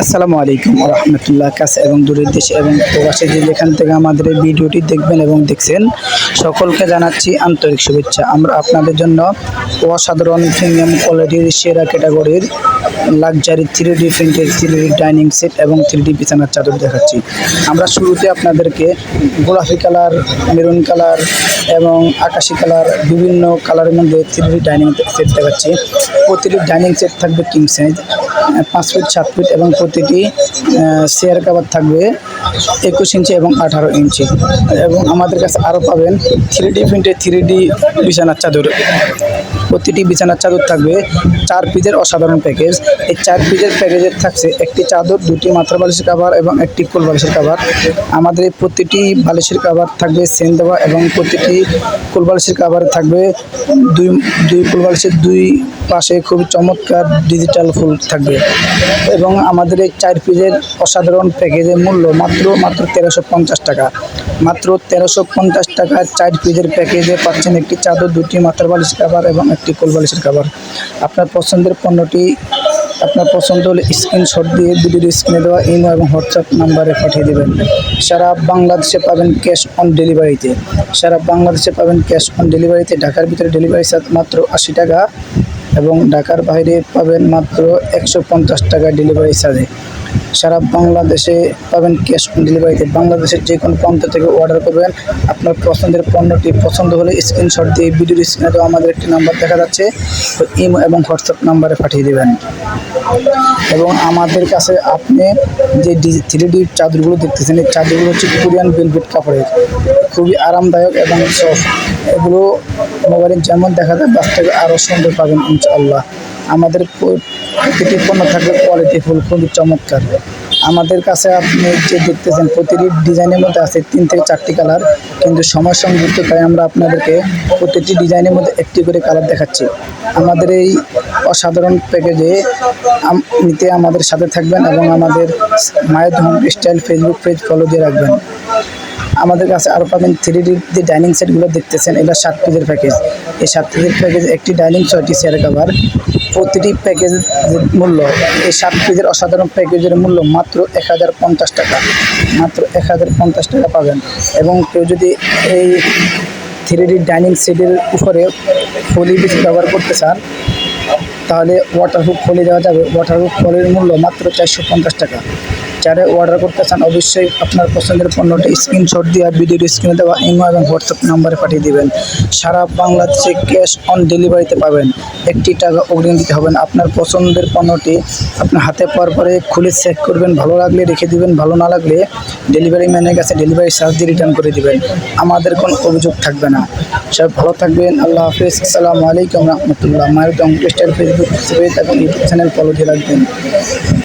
আসসালামু আলাইকুম রহমতুল্লাহ কাছে এবং দূরের দেশে এবং প্রবাসী যে যেখান থেকে আমাদের এই ভিডিওটি দেখবেন এবং দেখছেন, সকলকে জানাচ্ছি আন্তরিক শুভেচ্ছা। আমরা আপনাদের জন্য অসাধারণ প্রিমিয়াম কোয়ালিটির সেরা ক্যাটাগরির লাক্সারি থ্রি ডি প্রিন্টের থ্রি ডি ডাইনিং সেট এবং থ্রি ডি বিছানার চাদর দেখাচ্ছি। আমরা শুরুতে আপনাদেরকে গোলাপি কালার, মেরুন কালার এবং আকাশি কালার বিভিন্ন কালারের মধ্যে থ্রি ডি ডাইনিং সেট দেখাচ্ছি। প্রতিটি ডাইনিং সেট থাকবে কিং সাইজ পাঁচ ফিট, সাত ফিট এবং প্রতিটি চেয়ার কাভার থাকবে একুশ ইঞ্চি এবং আঠারো ইঞ্চি। এবং আমাদের কাছে আরও পাবেন থ্রি ডি প্রিন্টের থ্রি ডি বিছানার চাদর। প্রতিটি বিছানার চাদর থাকবে চার পিজের অসাধারণ প্যাকেজ এই চার পিসের প্যাকেজের থাকছে একটি চাদর, দুটি মাত্রা বালিশের কাভার এবং একটি কোল বালিশের কাভার আমাদের প্রতিটি বালিশের কাভার থাকবে সেন দেওয়া এবং প্রতিটি কোল বালিশের কাভারে থাকবে দুই দুই কোল বালিশের দুই পাশে খুব চমৎকার ডিজিটাল ফুল থাকবে। এবং আমাদের এই চার পিসের অসাধারণ প্যাকেজের মূল্য মাত্র মাত্র তেরোশো পঞ্চাশ টাকা। মাত্র তেরোশো পঞ্চাশ টাকার চার পিসের প্যাকেজে পাচ্ছেন একটি চাদর, দুটি মাথার বালিশ কাভার এবং একটি কোল বালিশের কাভার আপনার পছন্দের পণ্যটি, আপনার পছন্দ হলে স্ক্রিনশট দিয়ে ভিডিওর স্ক্রিনে দেওয়া ইমো এবং হোয়াটসঅ্যাপ নাম্বারে পাঠিয়ে দেবেন। সারা বাংলাদেশে পাবেন ক্যাশ অন ডেলিভারিতে সারা বাংলাদেশে পাবেন ক্যাশ অন ডেলিভারিতে ঢাকার ভিতরে ডেলিভারি চার্জ মাত্র আশি টাকা। এবং ঢাকার বাইরে পাবেন মাত্র একশো পঞ্চাশ টাকা ডেলিভারি চার্জে। সারা বাংলাদেশে পাবেন ক্যাশ অন ডেলিভারিতে। বাংলাদেশের যে কোনো প্রান্ত থেকে অর্ডার করবেন। আপনার পছন্দের পণ্যটি পছন্দ হলে স্ক্রিনশট দিয়ে ভিডিওর স্ক্রিনে দেওয়া আমাদের একটি নাম্বার দেখা যাচ্ছে। তো ইমো এবং হোয়াটসঅ্যাপ নাম্বারে পাঠিয়ে দেবেন। এবং আমাদের কাছে আপনি যে থ্রি ডি চাদরগুলো দেখতেছেন, এই চাদরগুলো হচ্ছে কোরিয়ান বেলভেট কাপড়ের। খুবই আরামদায়ক এবং সফট। এগুলো মোবাইলে যেমন দেখা যায় বাস্তবে আরও সুন্দর পাবেন ইনশাআল্লাহ। আমাদের প্রতিটি পণ্য থাকবে কোয়ালিটি ফুল, খুবই চমৎকার। আমাদের কাছে আপনি যে দেখতেছেন, প্রতিটি ডিজাইনের মধ্যে আছে তিন থেকে চারটি কালার, কিন্তু সময় সংযুক্ত, তাই আমরা আপনাদেরকে প্রতিটি ডিজাইনের মধ্যে একটি করে কালার দেখাচ্ছি। আমাদের এই অসাধারণ প্যাকেজে নিতে আমাদের সাথে থাকবেন এবং আমাদের মায়ের home style Facebook page follow দিয়ে রাখবেন। আমাদের কাছে আরও পাবেন থ্রি ডি যে ডাইনিং সেটগুলো দেখতেছেন, এটা সাত পিসের প্যাকেজ এই সাত পিসের প্যাকেজ একটি ডাইনিং ছয়টি চেয়ার কাভার প্রতিটি প্যাকেজের মূল্য, এই সাত পিসের অসাধারণ প্যাকেজের মূল্য মাত্র এক হাজার পঞ্চাশ টাকা। মাত্র এক হাজার পঞ্চাশ টাকা পাবেন। এবং কেউ যদি এই থ্রি ডি ডাইনিং সেটের উপরে ফলি বেশি ব্যবহার করতে চান, তাহলে ওয়াটারপ্রুফ ফলি দেওয়া যাবে। ওয়াটারপ্রুফ ফলের মূল্য মাত্র চারশো পঞ্চাশ টাকা। যারা অর্ডার করতে চান, অবশ্যই আপনার পছন্দের পণ্যটি স্ক্রিনশট দিয়ে ভিডিওর স্ক্রিনে দেওয়া ইমো এবং হোয়াটসঅ্যাপ নাম্বারে পাঠিয়ে দিবেন। সারা বাংলাদেশে ক্যাশ অন ডেলিভারিতে পাবেন। একটি টাকা অগ্রিম দিতে হবে আপনার পছন্দের পণ্যটি আপনার হাতে পাওয়ার পরে খুলে চেক করবেন। ভালো লাগলে রেখে দিবেন, ভালো না লাগলে ডেলিভারি ম্যানের কাছে ডেলিভারি চার্জ দিয়ে রিটার্ন করে দিবেন। আমাদের কোনো অভিযোগ থাকবে না। সব ভালো থাকবেন। আল্লাহ হাফিজ। আসসালামু আলাইকুম রহমতুল্লাহ। মায়ের style Facebook YouTube channel follow দিয়ে রাখবেন।